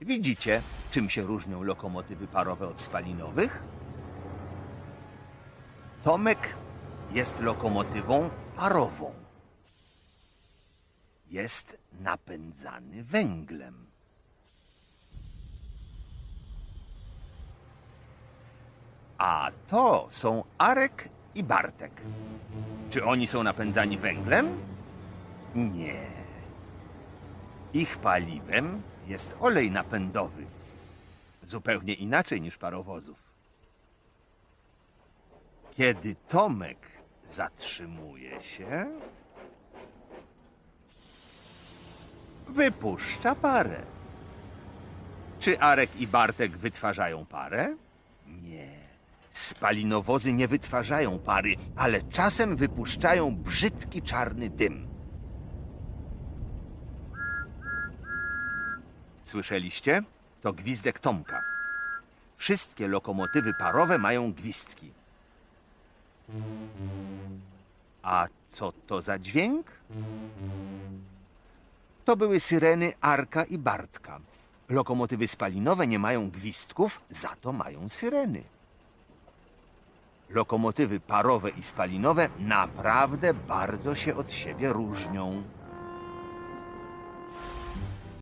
Widzicie, czym się różnią lokomotywy parowe od spalinowych? Tomek jest lokomotywą parową. Jest napędzany węglem. A to są Arek i Bartek. Czy oni są napędzani węglem? Nie. Ich paliwem jest olej napędowy. Zupełnie inaczej niż parowozów. Kiedy Tomek zatrzymuje się, wypuszcza parę. Czy Arek i Bartek wytwarzają parę? Nie. Spalinowozy nie wytwarzają pary, ale czasem wypuszczają brzydki czarny dym. Słyszeliście? To gwizdek Tomka. Wszystkie lokomotywy parowe mają gwizdki. A co to za dźwięk? To były syreny Arka i Bartka. Lokomotywy spalinowe nie mają gwizdków, za to mają syreny. Lokomotywy parowe i spalinowe naprawdę bardzo się od siebie różnią.